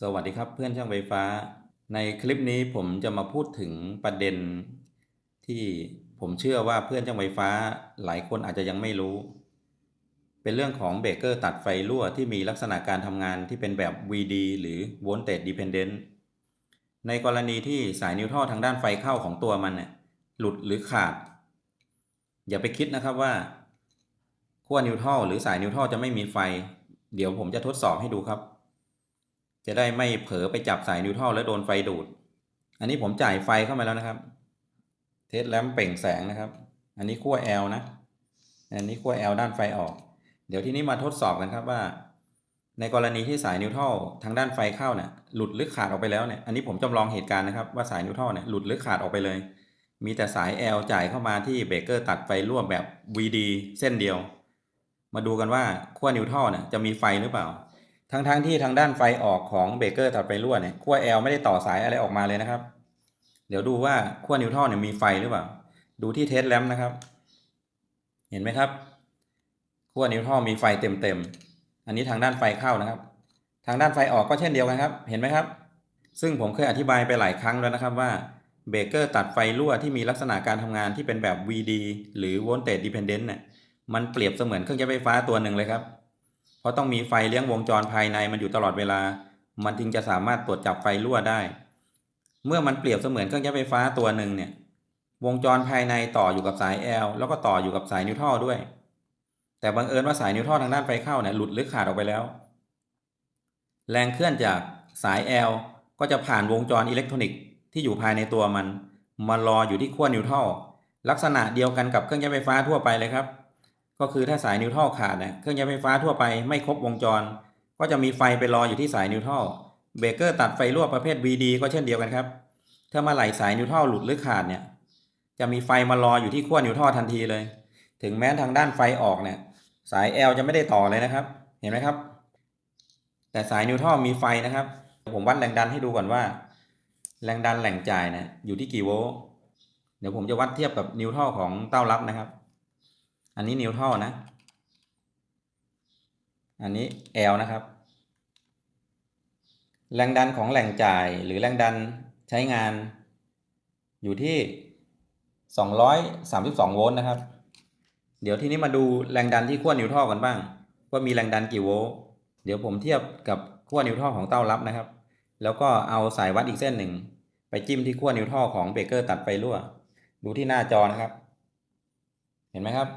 สวัสดีครับเพื่อนช่างไฟฟ้า ในคลิปนี้ผมจะมาพูดถึงประเด็น ที่ผมเชื่อว่าเพื่อนช่างไฟฟ้าหลายคนอาจจะยังไม่รู้ เป็นเรื่องของเบรกเกอร์ตัดไฟรั่วที่มีลักษณะการทำงานที่เป็นแบบ VD หรือ Voltage Dependent ในกรณีที่สายนิวทรัลทางด้านไฟเข้าของตัวมันเนี่ยหลุดหรือขาด อย่าไปคิดนะครับว่าขั้วนิวทรัลหรือสายนิวทรัลจะไม่มีไฟ เดี๋ยวผมจะทดสอบให้ดูครับ จะได้ไม่เผลอไปจับสายนิวทรัลแล้วโดนไฟดูด อันนี้ผมจ่ายไฟเข้ามาแล้วนะครับ เทสแลมเปล่งแสงนะครับ อันนี้ขั้ว L นะ อันนี้ขั้ว L ด้านไฟออก เดี๋ยวที่นี้มาทดสอบกันครับว่า ในกรณีที่สายนิวทรัลทางด้านไฟเข้าเนี่ยหลุดหรือขาดออกไปแล้วเนี่ย อันนี้ผมจำลองเหตุการณ์นะครับว่าสายนิวทรัลเนี่ยหลุดหรือขาดออกไปเลย มีแต่สาย L จ่ายเข้ามาที่เบรกเกอร์ตัดไฟร่วมแบบ VD เส้นเดียว มาดูกันว่าขั้วนิวทรัลเนี่ยจะมีไฟหรือเปล่า ทั้งๆทที่ทางด้านไฟออกของเบรกเกอร์ตัดไฟรั่วเนี่ยขั้ว L ไม่ได้ต่อสายอะไรออกมาเลยนะครับ เดี๋ยวดูว่าขั้วนิวทรัลเนี่ยมีไฟหรือเปล่า ดูที่เทสแลมนะครับ เห็นไหมครับขั้วนิวทรัลมีไฟเต็มๆ อันนี้ทางด้านไฟเข้านะครับ ทางด้านไฟออกก็เช่นเดียวกันครับ เห็นไหมครับ ซึ่งผมเคยอธิบายไปหลายครั้งแล้วนะครับว่าเบรกเกอร์ตัดไฟรั่วที่มีลักษณะการทำงานที่เป็นแบบ VD หรือ Voltage Dependent เนี่ยมันเปรียบเสมือนเครื่องใช้ไฟฟ้าตัวหนึ่งเลยครับ ราะต้องมีไฟเลี้ยงวงจรภายในมันอยู่ตลอดเวลา มันจึงจะสามารถตรวจจับไฟรั่วได้ เมื่อมันเปรียบเสมือนเครื่องใช้ไฟฟ้าตัวหนึ่งเนี่ย วงจรภายในต่ออยู่กับสาย L แล้วก็ต่ออยู่กับสายนิวทรัลด้วย แต่บังเอิญว่าสายนิวทรัลทางด้านไฟเข้าเนี่ยหลุดหรือขาดออกไปแล้ว แรงเคลื่อนจากสาย L ก็จะผ่านวงจรอิเล็กทรอนิกส์ที่อยู่ภายในตัวมัน มารออยู่ที่ขั้วนิวทรัลลักษณะเดียวกันกับเครื่องใช้ไฟฟ้าทั่วไปเลยครับ ก็คือถ้าสายนิวทัลขาดเนี่ยเครื่องใช้ไฟฟ้าทั่วไปไม่ครบวงจร ก็จะมีไฟไปรออยู่ที่สายนิวทัลเบรกเกอร์ตัดไฟรั่วประเภท VD ก็เช่นเดียวกันครับถ้ามื่อไหร่สายนิวทัลหลุดหรือขาดเนี่ยจะมีไฟมารออยู่ที่ขั้วนิวทัลทันทีเลย ถึงแม้ทางด้านไฟออกเนี่ยสาย L จะไม่ได้ต่อเลยนะครับ เห็นไหมครับ แต่สายนิวทัลมีไฟนะครับผมวัดแรงดันให้ดูก่อนว่า แรงดันแหล่งจ่ายเนี่ยอยู่ที่กี่โวลต์เดี๋ยวผมจะวัดเทียบกับนิวทัลของเต้ารับนะครับ อันนี้นิวทรัลนะ อันนี้ L นะครับ แรงดันของแหล่งจ่ายหรือแรงดันใช้งาน อยู่ที่ 232 โวลต์นะครับ เดี๋ยวทีนี้มาดูแรงดันที่ขั้วนิวทรัลกันบ้าง ว่ามีแรงดันกี่โวลต์ เดี๋ยวผมเทียบกับขั้วนิวทรัลของเต้ารับนะครับ แล้วก็เอาสายวัดอีกเส้นหนึ่ง ไปจิ้มที่ขั้วนิวทรัลของเบรกเกอร์ตัดไฟรั่ว ดูที่หน้าจอนะครับ เห็นไหมครับ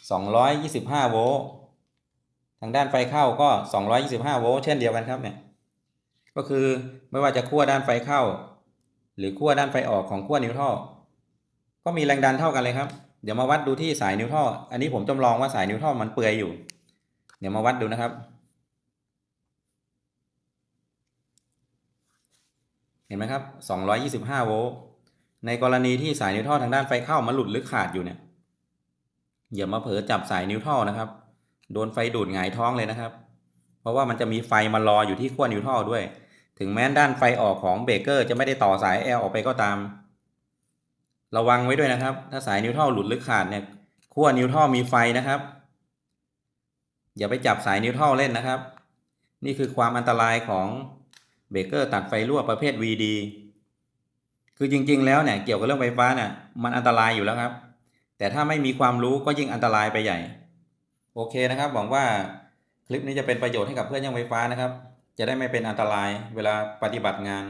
225 โวลต์ทางด้านไฟเข้าก็ 225 โวลต์เช่นเดียวกันครับเนี่ยก็คือไม่ว่าจะขั้วด้านไฟเข้า หรือขั้วด้านไฟออกของขั้วนิวทรัลก็มีแรงดันเท่ากันเลยครับ เดี๋ยวมาวัดดูที่สายนิวทรัลอันนี้ผมจำลองว่าสายนิวทรัลมันเปื่อยอยู่ เดี๋ยวมาวัดดูนะครับ เห็นไหมครับ 225 โวลต์ในกรณีที่สายนิวทรัลทางด้านไฟเข้ามันหลุดหรือขาดอยู่เนี่ย อย่ามาเผลอจับสายนิวทัลนะครับ โดนไฟดูดหงายท้องเลยนะครับ เพราะว่ามันจะมีไฟมารออยู่ที่ขั้วนิวทัลด้วย ถึงแม้ด้านไฟออกของเบรกเกอร์จะไม่ได้ต่อสาย L อลออกไปก็ตาม ระวังไว้ด้วยนะครับ ถ้าสายนิวทัลหลุดหรือขาดเนี่ยขั้วนิวทัลมีไฟนะครับ อย่าไปจับสายนิวทัลเล่นนะครับ นี่คือความอันตรายของเบรกเกอร์ตัดไฟรั่วประเภท VD คือจริง ๆ แล้วเนี่ยเกี่ยวกับเรื่องไฟฟ้าเนี่ยมันอันตรายอยู่แล้วครับ แต่ถ้าไม่มีความรู้ก็ยิ่งอันตรายไปใหญ่ โอเคนะครับ หวังว่าคลิปนี้จะเป็นประโยชน์ให้กับเพื่อนยังไฟฟ้านะครับ จะได้ไม่เป็นอันตรายเวลาปฏิบัติงาน